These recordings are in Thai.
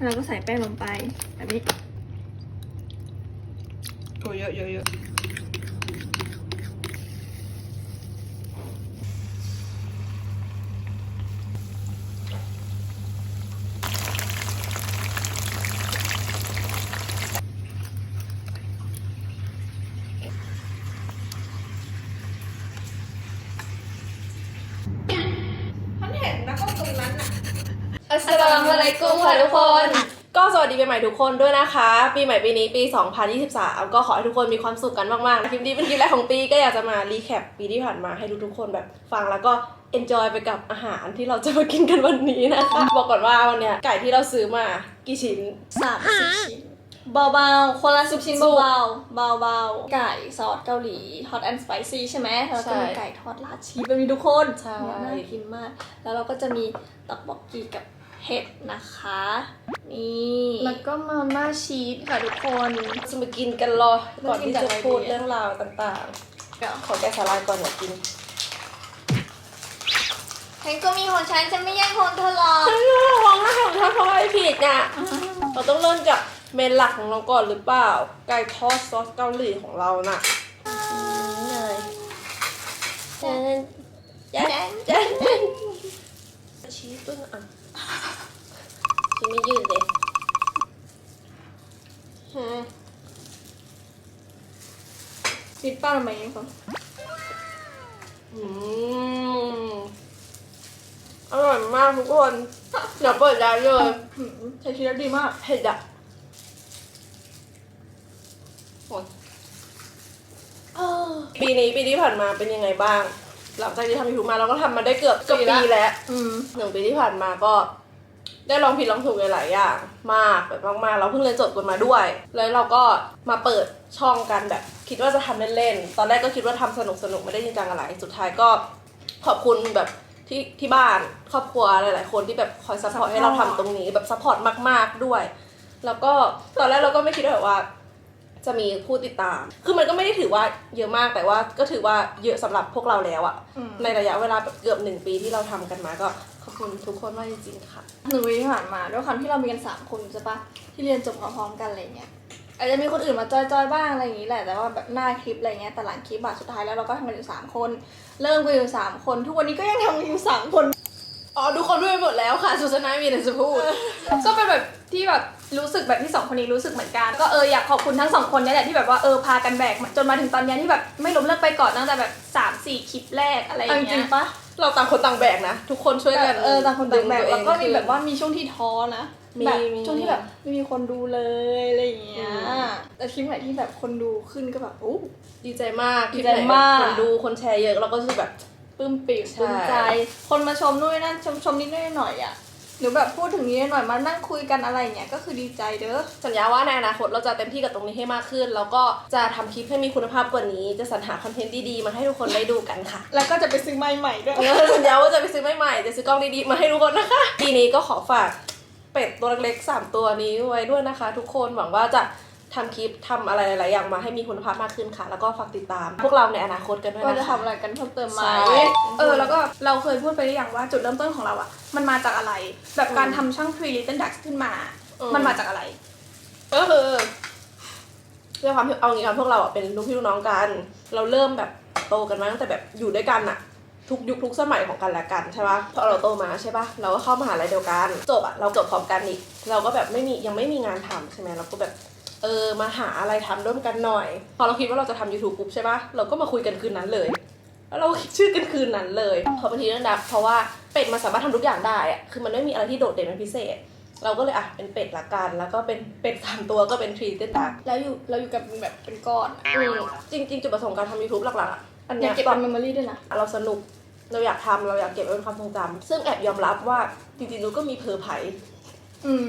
แล้วเราก็ใส่แป้งลงไปแบบนี้โอ้เยอะเยอะเยอะ มันเห็นนะก็ตรงนั้นอะ อัสสลามุอะลัยกุมค่ะทุกคน ก็สวัสดีปีใหม่ทุกคนด้วยนะคะ ปีใหม่ปีนี้ปี 2023 ก็ขอให้ทุกคนมีความสุขกันมากๆคลิปนี้เป็นคลิปแรกของปีก็อยากจะมารีแคปปีที่ผ่านมาให้ทุกๆคนแบบฟังแล้วก็ enjoy ไปกับอาหารที่เราจะมากินกันวันนี้นะคะ บอกก่อนว่าวันเนี้ยไก่ที่เราซื้อมากี่ชิ้น สามสิบชิ้นเบาๆ คนละสิบชิ้นสุกเบาๆ เบาๆ ไก่ซอสเกาหลี hot and spicy ใช่ไหมแล้วก็มีใช่ไก่ทอดราดชีสแบบนี้ทุกคนใช่เนี่ยน่ากินมาก แล้วเราก็จะมีตักบอกกีกับ เห็ดนะคะ นี่แล้วก็มาม่าชีสค่ะทุกคนจะมากินกันรอ ก่อนที่จะพูดเรื่องราวต่างเดี๋ยวๆขอแกะสาลายก่อนอยากกินฉันก็มีของฉันฉันไม่แย่งของเธอหรอกฉันจะร้องไห้ของเธอเพราะอะไรผิดน่ะเราต้องเริ่มจากเมนหลักของเราก่อนหรือเปล่า ไก่ทอดซอสเกาหลีของเราน่ะนี่เลยเจนเจนเจนเจนชี้ต้นอ่ะชี้ไม่ยืดเลยฮะปิดป้าทำไมยังคะอืมอร่อยมากทุกคน เดี๋ยวเปิดร้านเลยใช้ชีสดีมากเผ็ดอะโอ้ยปีนี้ปีที่ผ่านมาเป็นยังไงบ้าง หลังจากที่ทำยูทูบมาเราก็ทำมาได้เกือบเกือบปีแล้วอืมหนึ่งปีที่ผ่านมาก็ ได้ลองผิดลองถูกหลายๆอย่างมากแบบมากๆ เราเพิ่งเรียนจบกันมาด้วย แล้วเราก็มาเปิดช่องกันแบบ คิดว่าจะทำเล่นๆ ตอนแรกก็คิดว่าทำสนุกๆไม่ได้จริงจังอะไร สุดท้ายก็ขอบคุณแบบที่ที่บ้านครอบครัวหลาย ๆ คนที่แบบคอยซัพพอร์ตให้เราทำตรงนี้แบบซัพพอร์ตมาก ๆ ด้วย แล้วก็ตอนแรกเราก็ไม่คิดว่าแบบว่า จะมีผู้ติดตาม คือมันก็ไม่ได้ถือว่าเยอะมากแต่ว่าก็ถือว่าเยอะสำหรับพวกเราแล้วอะอืมในระยะเวลาแบบเกือบหนึ่งปีที่เราทำกันมาก็ขอบ คุณทุกคนมากจริงๆค่ะหนึ่งปีที่ผ่านมาด้วยความที่เรามีกันสามคนใช่ปะที่เรียนจบพร้อมๆกันอะไรเงี้ยอาจจะมีคนอื่นมาจอยๆบ้างอะไรอย่างนี้แหละแต่ว่าแบบหน้าคลิปอะไรเงี้ยแต่หลังคลิปอะสุดท้ายแล้วเราก็ทำกันอยู่สามคน เริ่มกันอยู่สามคน ทุกวันนี้ก็ยังทำกันอยู่สามคนอ๋อทุกคนด้วยหมดแล้วค่ะสุสนามีแต่จะพูดก็เป็นแบบที่แบบรู้สึกแบบที่สองคนนี้รู้สึกเหมือนกัน ก็เอออยากขอบคุณทั้งสองคนเนี่ยแหละที่แบบว่าเออพากันแบกมาจนมาถึงตอนเนี้ยที่แบบไม่ล้มเลิกไปก่อนตั้งแต่แบบสามสี่คลิปแรกอะไรอย่าเอางจเงี้ริยงๆปะ เราต่างคนต่างแบกนะ ทุกคนช่วยกันเออต่างคนต่างแบกดึแล้วก็มีตัวเองแบบว่ามีช่วงที่ท้อนะมีแบบมีช่วงที่แบบไม่มีคนดูเลยอะไรอย่างเงี้ยอืมแต่คลิปไหนที่แบบคนดูขึ้นก็แบบโอ้ดีใจมากดีใจมากคนดูคนแชร์เยอะเราก็รู้สึกแบบปลื้มปิ่มใช่ปลื้มใจ คนมาชมนู่นนนั่นชมชมนิดหน่อยอะ หรือแบบพูดถึงนิดหน่อยมานั่งคุยกันอะไรอย่างเงี้ยก็คือดีใจเด้อสัญญาว่าในอนาคตเราจะเต็มที่กับตรงนี้ให้มากขึ้น แล้วก็จะทำคลิปให้มีคุณภาพกว่านี้ จะสรรหาคอนเทนต์ดีๆมาให้ทุกคนได้ดูกันค่ะ แล้วก็จะไปซื้อไม้ใหม่ด้วยเออสัญญาว่าจะไปซื้อใหม่ๆจะซื้อกล้องดีๆมาให้ทุกคนนะคะปีนี้ก็ขอฝากเป็ดตัวเล็กๆสามตัวนี้ไว้ด้วยนะคะ ทุกคนหวังว่าจะ ทำคลิปทำอะไรหลายๆอย่างมาให้มีคุณภาพมากขึ้นค่ะ แล้วก็ฝากติดตาม พวกเราในอนาคตกันด้วยว่านะจะคะ ทำอะไรกันเพิ่มเติมไหมใช่ เออ แล้วก็เราเคยพูดไปหรือยังว่าจุดเริ่มต้นของเราอะมันมาจากอะไร แบบการทำช่อง Pre Little Ducks ขึ้นมามันมาจากอะไร ก็คือด้วยความที่เอางี้กันพวกเราอะเป็นลูกพี่ลูกน้องกัน เราเริ่มแบบโตกันมาตั้งแต่แบบอยู่ด้วยกันอะทุกยุคทุกสมัยของกันและกันใช่ปะพอเราโตมาใช่ปะเราก็เข้ามหาลัยเดียวกันจบอะเราจบพร้อมกันอีกเราก็แบบไม่มียังไม่มีงานทำใช่ไหมเราก็แบบ เออมาหาอะไรทำร่วมกันหน่อย พอเราคิดว่าเราจะทำ YouTube ปุ๊บใช่ปะเราก็มาคุยกันคืนนั้นเลยแล้วเราก็คิดชื่อกันคืนนั้นเลยพอบางทีเรื่องดับ เพราะว่าเป็ดมันสามารถทำทุกอย่างได้อะคือมันไม่มีอะไรที่โดดเด่นเป็นพิเศษ เราก็เลยอะเป็นเป็ดละกัน แล้วก็เป็นเป็ดสามตัวก็เป็นทรีเต้นดักแล้วอยู่เราอยู่กับแบบเป็นก้อนอะจริง ๆ จุดประสงค์การทำ YouTube หลักๆอะอันอเนี้ยากยเก็บตอเป็นนเมมโมรี่ด้วยนะเราสนุกเราอยากทำเราอยากเก็บไว้เป็นความทรงจำซึ่งแอบยอมรับว่าจริงๆนูก็มีเพอร์ไพรส์อืม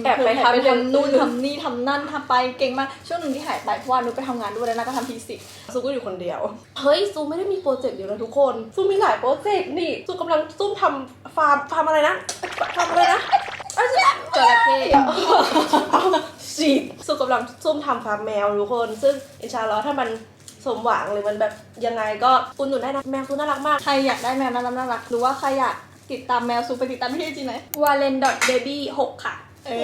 แอบไปทำไปอย่างทำนู่นอื่นทำนี่ทำนั่นทำไปเก่งมากช่วงหนึ่งที่หายไปเพราะว่านุกไปทำงานด้วยแล้วนาก็ทำทีสิซูก็อยู่คนเดียว เฮ้ยซูไม่ได้มีโปรเจกต์เดียวนะทุกคนซูมีหลายโปรเจกต์นี่ซูกำลังซุ่มทำฟาร์มฟาร์มอะไรนะฟาร์มอะไรนะจระเข้ฉีดซูกำลังซุ่มทำฟาร์มแมวทุกคน ซึ่งอินชาอัลลอฮ์ถ้ามันสมหวังหรือมันแบบยังไงก็อุดหนุนได้นะแมวซูน่ารักมาก ใครอยากได้แมวน่ารักน่ารักหรือว่าใครอยากติดตามแมวซูไปติดตามที่จีไหน w a l e n baby 6ค่ะ เอ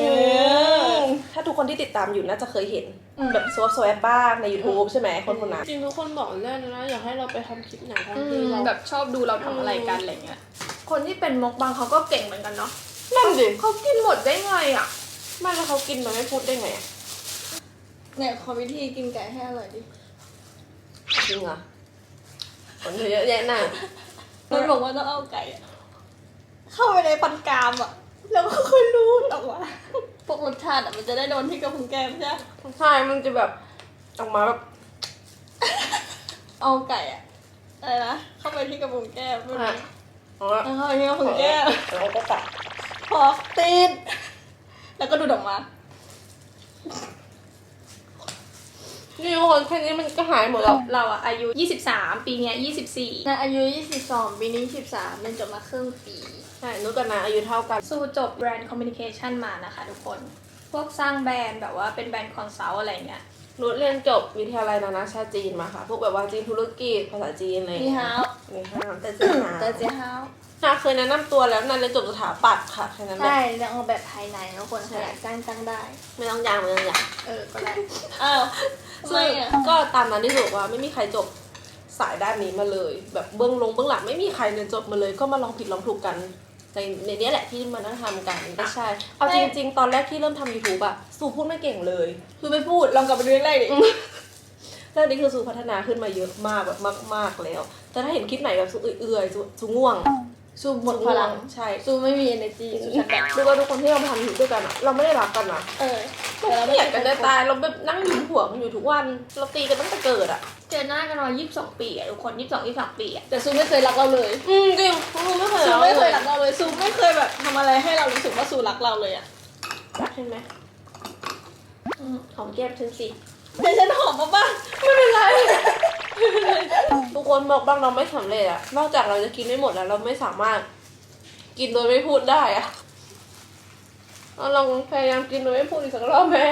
อกคนที่ติดตามอยู่น่าจะเคยเห็น อืม แบบสวบสวบบ้างใน YouTube ใช่ไหมคนคนนั้น จริงทุกคนบอกเล่นนะอยากให้เราไปทำคลิปไหนทำอืที่มเราแบบชอบดูเราทำอะไรกันอะไรเงี้ย คนที่เป็นมกบางเขาก็เก่งเหมือนกันเนาะนั่นสิเขากินหมดได้ไงอะไม่แล้วเขากินมันไม่พูดได้ไงอะเนี่ยขอวิธีกินไก่ให้อร่อยดิจริงเหรอคนเยอะแยะน่ะมันบอกว่าต้องเอาไก่อะเข้าไปในฟันกรามอะ แล้วก็ค่อยรูดออกมาพวกรสชาติอะมันจะได้โดนที่กระพุ้งแก้มใช่ไหมใช่มันจะแบบออกมาแบบเอาไก่อะอะไรนะเข้าไปที่กระพุ้งแก้มอะอ๋อแล้วเข้าไปที่กระพุ้งแก้มแล้วก็ตัดพอติดแล้วก็ดูดออกมา นี่ทุกคนแค่นี้มันก็หายหมดแล้วเราอะอายุ 23 ปีเนี้ย24นายอายุ 22 ปีนี้ 13เรียนจบมาครึ่งปี ใช่นุกกับนาอายุเท่ากัน สู้จบแบรนด์คอมมิ n นิเคชันมานะคะทุกคน พวกสร้างแบรนด์แบบว่าเป็นแบรนด์คอนซัลท์อะไรเงี้ยนุชเรียนจบวิทยาลัยนานาชาติจีนมาค่ะ พวกแบบว่าจีนธุรกิจภาษาจีนอะไรอย่างนี่เงี้ยฮาวนี่ค่ะแต่จีนหาแต่เจ๊ฮาว นาเคยแนะนำตัวแล้วนาเรียนจบสถาปัตย์ค่ะแค่นั้นแหละใช่เรื่องออกแบบภายในนะคนใครอยากจ้างจ้างได้ ไม่ต้องยางไม่ต้องยางเออ ก็ได้อ้าวทำไมซึ่งอะก็ตามนั้นที่บอกว่าไม่มีใครจบสายด้านนี้มาเลย แบบเบื้องลงเบื้องหลังไม่มีใครเรียนจบมาเลย ก็มาลองผิดลองถูกกันในในเนี้ยแหละที่มานั่งทำกันไม่ใช่ เอาจริง ๆ ตอนแรกที่เริ่มทำ YouTube อะสูพูดไม่เก่งเลย คือไม่พูดลองกลับไปดูแรกๆดิเรื่องนี้คือสูพัฒนาขึ้นมาเยอะมากแบบมาก ๆแล้ว แต่ถ้าเห็นคลิปไหนแบบสูเอื่อยๆสูสูง่วง ซูหมดพลัง ใช่ซูไม่มี energy ซูชักแบบดูว่าทุกคนที่เรามาทำอยู่ด้วยกันอะเราไม่ได้รักกันนะเออเราเกลียดกันจะตาย เราแบบนั่งหยุมหัวกันอยู่ทุกวัน เราตีกันตั้งแต่เกิดอะเจอหน้ากันมา22 ปีอะทุกคน 22 23 ปีอะแต่ซูไม่เคยรักเราเลย อืมจริงซูไม่เคยซูรักไม่เคเลยยรักเราเลยซูไม่เคยแบบทำอะไรให้เรารู้สึกว่าซูรักเราเลยอะรักใช่ไหมอืมหอมแก้มฉันสิเดี๋ยวฉันหอมมาบ้างไม่เป็นไรทุก คนมอกบ้างเราไม่สำเร็จอะนอกจากเราจะกินไม่หมดแล้วเราไม่สามารถ กินโดยไม่พูดได้อะเราลองพยายามกินโดยไม่พูดอีกสักรอบแม่